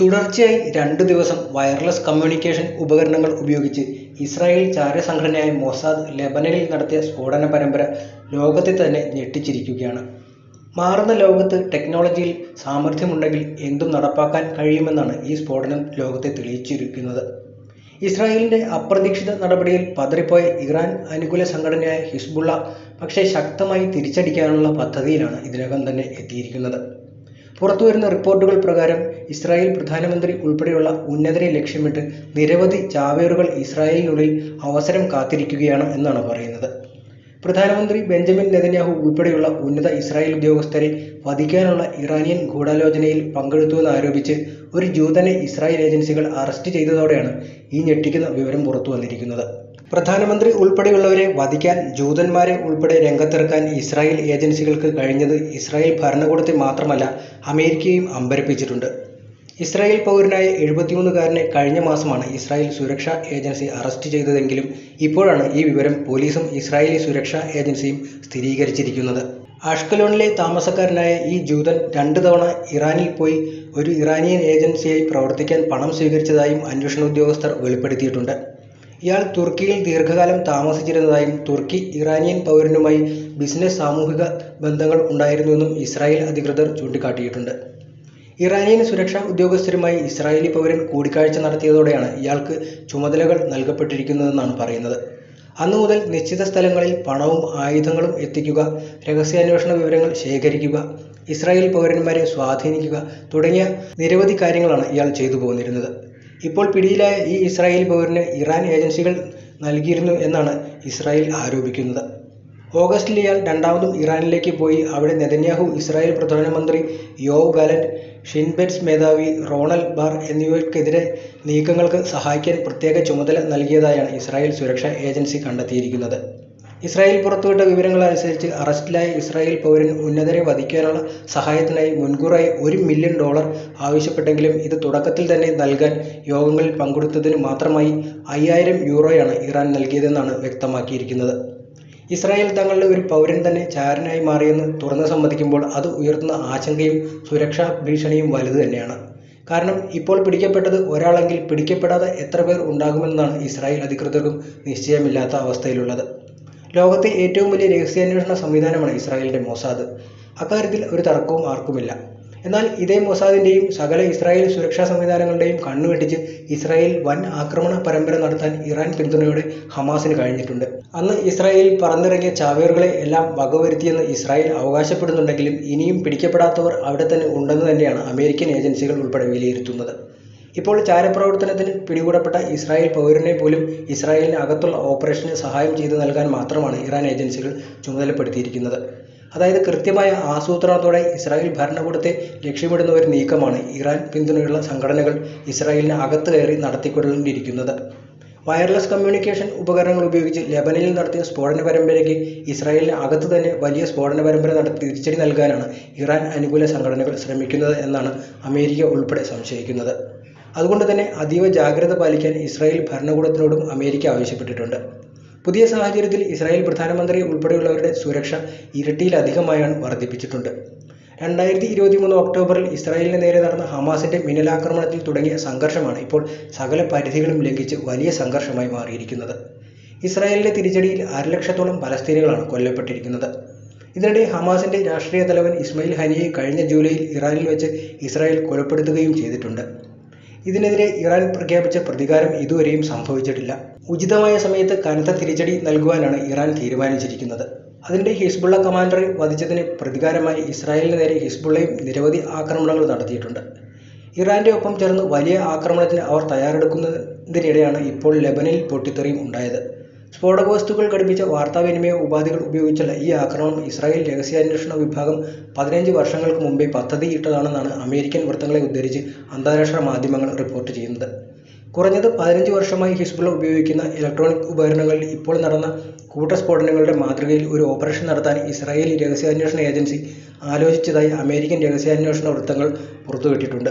തുടർച്ചയായി രണ്ടു ദിവസം വയർലെസ് കമ്മ്യൂണിക്കേഷൻ ഉപകരണങ്ങൾ ഉപയോഗിച്ച് ഇസ്രായേൽ ചാരസംഘടനയായ മൊസാദ് ലെബനനിൽ നടത്തിയ സ്ഫോടന പരമ്പര ലോകത്തെ തന്നെ ഞെട്ടിച്ചിരിക്കുകയാണ്. മാറുന്ന ലോകത്ത് ടെക്നോളജിയിൽ സാമർഥ്യമുണ്ടെങ്കിൽ എന്തും നടപ്പാക്കാൻ കഴിയുമെന്നാണ് ഈ സ്ഫോടനം ലോകത്തെ തെളിയിച്ചിരിക്കുന്നത്. ഇസ്രായേലിന്റെ അപ്രതീക്ഷിത നടപടിയിൽ പതറിപ്പോയ ഇറാൻ അനുകൂല സംഘടനയായ ഹിസ്ബുള്ള പക്ഷേ ശക്തമായി തിരിച്ചടിക്കാനുള്ള പദ്ധതിയിലാണ് ഇതിനകം തന്നെ എത്തിയിരിക്കുന്നത്. പുറത്തുവരുന്ന റിപ്പോർട്ടുകൾ പ്രകാരം ഇസ്രായേൽ പ്രധാനമന്ത്രി ഉൾപ്പെടെയുള്ള ഉന്നതരെ ലക്ഷ്യമിട്ട് നിരവധി ചാവേറുകൾ ഇസ്രായേലിനുള്ളിൽ അവസരം കാത്തിരിക്കുകയാണ് എന്നാണ് പറയുന്നത്. പ്രധാനമന്ത്രി ബെഞ്ചമിൻ നെതന്യാഹു ഉൾപ്പെടെയുള്ള ഉന്നത ഇസ്രായേൽ ഉദ്യോഗസ്ഥരെ വധിക്കാനുള്ള ഇറാനിയൻ ഗൂഢാലോചനയിൽ പങ്കെടുത്തുവെന്നാരോപിച്ച് ഒരു ജൂതനെ ഇസ്രായേൽ ഏജൻസികൾ അറസ്റ്റ് ചെയ്തതോടെയാണ് ഈ ഞെട്ടിക്കുന്ന വിവരം പുറത്തുവന്നിരിക്കുന്നത്. പ്രധാനമന്ത്രി ഉൾപ്പെടെയുള്ളവരെ വധിക്കാൻ ജൂതന്മാരെ ഉൾപ്പെടെ രംഗത്തിറക്കാൻ ഇസ്രായേൽ ഏജൻസികൾക്ക് കഴിഞ്ഞത് ഇസ്രായേൽ ഭരണകൂടത്തെ മാത്രമല്ല അമേരിക്കയും അമ്പരപ്പിച്ചിട്ടുണ്ട്. ഇസ്രായേൽ പൗരനായ എഴുപത്തിമൂന്നുകാരനെ കഴിഞ്ഞ മാസമാണ് ഇസ്രായേൽ സുരക്ഷാ ഏജൻസി അറസ്റ്റ് ചെയ്തതെങ്കിലും ഇപ്പോഴാണ് ഈ വിവരം പോലീസും ഇസ്രായേലി സുരക്ഷാ ഏജൻസിയും സ്ഥിരീകരിച്ചിരിക്കുന്നത്. അഷ്കലോണിലെ താമസക്കാരനായ ഈ ജൂതൻ രണ്ടു തവണ ഇറാനിൽ പോയി ഒരു ഇറാനിയൻ ഏജൻസിയായി പ്രവർത്തിക്കാൻ പണം സ്വീകരിച്ചതായും അന്വേഷണ ഉദ്യോഗസ്ഥർ വെളിപ്പെടുത്തിയിട്ടുണ്ട്. ഇയാൾ തുർക്കിയിൽ ദീർഘകാലം താമസിച്ചിരുന്നതായും തുർക്കി ഇറാനിയൻ പൗരനുമായി ബിസിനസ് സാമൂഹിക ബന്ധങ്ങൾ ഉണ്ടായിരുന്നുവെന്നും ഇസ്രായേൽ അധികൃതർ ചൂണ്ടിക്കാട്ടിയിട്ടുണ്ട്. ഇറാനിയൻ സുരക്ഷാ ഉദ്യോഗസ്ഥരുമായി ഇസ്രായേലി പൗരൻ കൂടിക്കാഴ്ച നടത്തിയതോടെയാണ് ഇയാൾക്ക് ചുമതലകൾ നൽകപ്പെട്ടിരിക്കുന്നതെന്നാണ് പറയുന്നത്. അന്നുമുതൽ നിശ്ചിത സ്ഥലങ്ങളിൽ പണവും ആയുധങ്ങളും എത്തിക്കുക, രഹസ്യാന്വേഷണ വിവരങ്ങൾ ശേഖരിക്കുക, ഇസ്രായേൽ പൗരന്മാരെ സ്വാധീനിക്കുക തുടങ്ങിയ നിരവധി കാര്യങ്ങളാണ് ഇയാൾ ചെയ്തുപോന്നിരുന്നത്. ഇപ്പോൾ പിടിയിലായ ഈ ഇസ്രായേലി പൗരന് ഇറാൻ ഏജൻസികൾ നൽകിയിരുന്നു എന്നാണ് ഇസ്രായേൽ ആരോപിക്കുന്നത്. ഓഗസ്റ്റിൽ ഇയാൾ രണ്ടാമതും ഇറാനിലേക്ക് പോയി അവിടെ നെതന്യാഹു, ഇസ്രായേൽ പ്രധാനമന്ത്രി യോവ് ഗാലന്റ്, ഷിൻബെറ്റ്സ് മേധാവി റോണൻ ബാർ എന്നിവർക്കെതിരെ നീക്കങ്ങൾക്ക് സഹായിക്കാൻ പ്രത്യേക ചുമതല നൽകിയതായാണ് ഇസ്രായേൽ സുരക്ഷാ ഏജൻസി കണ്ടെത്തിയിരിക്കുന്നത്. ഇസ്രായേൽ പുറത്തുവിട്ട വിവരങ്ങളനുസരിച്ച് അറസ്റ്റിലായ ഇസ്രായേൽ പൗരൻ ഉന്നതരെ വധിക്കാനുള്ള സഹായത്തിനായി മുൻകൂറായി ഒരു മില്യൺ ഡോളർ ആവശ്യപ്പെട്ടെങ്കിലും ഇത് തുടക്കത്തിൽ തന്നെ നൽകാൻ യോഗങ്ങളിൽ പങ്കെടുത്തതിന് മാത്രമായി അയ്യായിരം യൂറോയാണ് ഇറാൻ നൽകിയതെന്നാണ് വ്യക്തമാക്കിയിരിക്കുന്നത്. ഇസ്രായേൽ തങ്ങളുടെ ഒരു പൗരൻ തന്നെ ചാരനായി മാറിയെന്ന് തുറന്നു സമ്മതിക്കുമ്പോൾ അത് ഉയർത്തുന്ന ആശങ്കയും സുരക്ഷാ ഭീഷണിയും വലുത് തന്നെയാണ്. കാരണം ഇപ്പോൾ പിടിക്കപ്പെട്ടത് ഒരാളെങ്കിൽ പിടിക്കപ്പെടാതെ എത്ര പേർ ഉണ്ടാകുമെന്നാണ് ഇസ്രായേൽ അധികൃതർക്കും നിശ്ചയമില്ലാത്ത അവസ്ഥയിലുള്ളത്. ലോകത്തെ ഏറ്റവും വലിയ രഹസ്യാന്വേഷണ സംവിധാനമാണ് ഇസ്രായേലിന്റെ മൊസാദ്. അക്കാര്യത്തിൽ ഒരു തർക്കവും ആർക്കുമില്ല. എന്നാൽ ഇതേ മൊസാദിന്റെയും സകല ഇസ്രായേൽ സുരക്ഷാ സംവിധാനങ്ങളുടെയും കണ്ണുവെട്ടിച്ച് ഇസ്രായേൽ വൻ ആക്രമണ പരമ്പര നടത്താൻ ഇറാൻ പിന്തുണയോടെ ഹമാസിന് കഴിഞ്ഞിട്ടുണ്ട്. അന്ന് ഇസ്രായേൽ പറന്നിറങ്ങിയ ചാവേറുകളെ എല്ലാം വകവരുത്തിയെന്ന് ഇസ്രായേൽ അവകാശപ്പെടുന്നുണ്ടെങ്കിലും ഇനിയും പിടിക്കപ്പെടാത്തവർ അവിടെ തന്നെ ഉണ്ടെന്ന് തന്നെയാണ് അമേരിക്കൻ ഏജൻസികൾ ഉൾപ്പെടെ വിലയിരുത്തുന്നത്. ഇപ്പോൾ ചാരപ്രവർത്തനത്തിൽ പിടികൂടപ്പെട്ട ഇസ്രായേൽ പൗരനെ പോലും ഇസ്രായേലിന് അകത്തുള്ള ഓപ്പറേഷന് സഹായം ചെയ്തു നൽകാൻ മാത്രമാണ് ഇറാൻ ഏജൻസികൾ ചുമതലപ്പെടുത്തിയിരിക്കുന്നത്. അതായത് കൃത്യമായ ആസൂത്രണത്തോടെ ഇസ്രായേൽ ഭരണകൂടത്തെ ലക്ഷ്യമിടുന്ന ഒരു നീക്കമാണ് ഇറാൻ പിന്തുണയുള്ള സംഘടനകൾ ഇസ്രായേലിന് അകത്ത് കയറി നടത്തിക്കൊണ്ടിരിക്കുന്നത്. വയർലെസ് കമ്മ്യൂണിക്കേഷൻ ഉപകരണങ്ങൾ ഉപയോഗിച്ച് ലെബനനിൽ നടത്തിയ സ്ഫോടന പരമ്പരയ്ക്ക് ഇസ്രായേലിന് അകത്ത് തന്നെ വലിയ സ്ഫോടന പരമ്പര നടത്തി തിരിച്ചടി നൽകാനാണ് ഇറാൻ അനുകൂല സംഘടനകൾ ശ്രമിക്കുന്നത് എന്നാണ് അമേരിക്ക ഉൾപ്പെടെ സംശയിക്കുന്നത്. അതുകൊണ്ട് തന്നെ അതീവ ജാഗ്രത പാലിക്കാൻ ഇസ്രായേൽ ഭരണകൂടത്തിനോടും അമേരിക്ക ആവശ്യപ്പെട്ടിട്ടുണ്ട്. പുതിയ സാഹചര്യത്തിൽ ഇസ്രായേൽ പ്രധാനമന്ത്രി ഉൾപ്പെടെയുള്ളവരുടെ സുരക്ഷ ഇരട്ടിയിലധികമായാണ് വർദ്ധിപ്പിച്ചിട്ടുണ്ട് രണ്ടായിരത്തി ഇരുപത്തി മൂന്ന് ഒക്ടോബറിൽ ഇസ്രായേലിന് നേരെ നടന്ന ഹമാസിന്റെ മിന്നലാക്രമണത്തിൽ തുടങ്ങിയ സംഘർഷമാണ് ഇപ്പോൾ സകല പരിധികളും ലംഘിച്ച് വലിയ സംഘർഷമായി മാറിയിരിക്കുന്നത്. ഇസ്രായേലിന്റെ തിരിച്ചടിയിൽ അരലക്ഷത്തോളം പലസ്തീനികളാണ് കൊല്ലപ്പെട്ടിരിക്കുന്നത്. ഇതിനിടെ ഹമാസിന്റെ രാഷ്ട്രീയ തലവൻ ഇസ്മയിൽ ഹനിയെ കഴിഞ്ഞ ജൂലൈയിൽ ഇറാനിൽ വെച്ച് ഇസ്രായേൽ കൊലപ്പെടുത്തുകയും ചെയ്തിട്ടുണ്ട്. ഇതിനെതിരെ ഇറാൻ പ്രഖ്യാപിച്ച പ്രതികാരം ഇതുവരെയും സംഭവിച്ചിട്ടില്ല. ഉചിതമായ സമയത്ത് കനത്ത തിരിച്ചടി നൽകുവാനാണ് ഇറാൻ തീരുമാനിച്ചിരിക്കുന്നത്. അതിനിടെ ഹിസ്ബുള്ള കമാൻഡറെ വധിച്ചതിന് പ്രതികാരമായി ഇസ്രായേലിന് നേരെ ഹിസ്ബുള്ളയും നിരവധി ആക്രമണങ്ങൾ നടത്തിയിട്ടുണ്ട്. ഇറാന്റെ ഒപ്പം ചേർന്ന് വലിയ ആക്രമണത്തിന് അവർ തയ്യാറെടുക്കുന്നതിനിടെയാണ് ഇപ്പോൾ ലെബനിൽ പൊട്ടിത്തെറിയും ഉണ്ടായത്. സ്ഫോടകവസ്തുക്കൾ ഘടിപ്പിച്ച വാർത്താവിനിമയ ഉപാധികൾ ഉപയോഗിച്ചുള്ള ഈ ആക്രമണം ഇസ്രായേൽ രഹസ്യാന്വേഷണ വിഭാഗം പതിനഞ്ച് വർഷങ്ങൾക്ക് മുമ്പേ പദ്ധതിയിട്ടതാണെന്നാണ് അമേരിക്കൻ വൃത്തങ്ങളെ ഉദ്ധരിച്ച് അന്താരാഷ്ട്ര മാധ്യമങ്ങൾ റിപ്പോർട്ട് ചെയ്യുന്നത്. കുറഞ്ഞത് പതിനഞ്ച് വർഷമായി ഹിസ്ബുള്ള ഉപയോഗിക്കുന്ന ഇലക്ട്രോണിക് ഉപകരണങ്ങളിൽ ഇപ്പോൾ നടന്ന കൂട്ടസ്ഫോടനങ്ങളുടെ മാതൃകയിൽ ഒരു ഓപ്പറേഷൻ നടത്താൻ ഇസ്രായേലി രഹസ്യാന്വേഷണ ഏജൻസി ആലോചിച്ചതായി അമേരിക്കൻ രഹസ്യാന്വേഷണ വൃത്തങ്ങൾ പുറത്തുവിട്ടിട്ടുണ്ട്.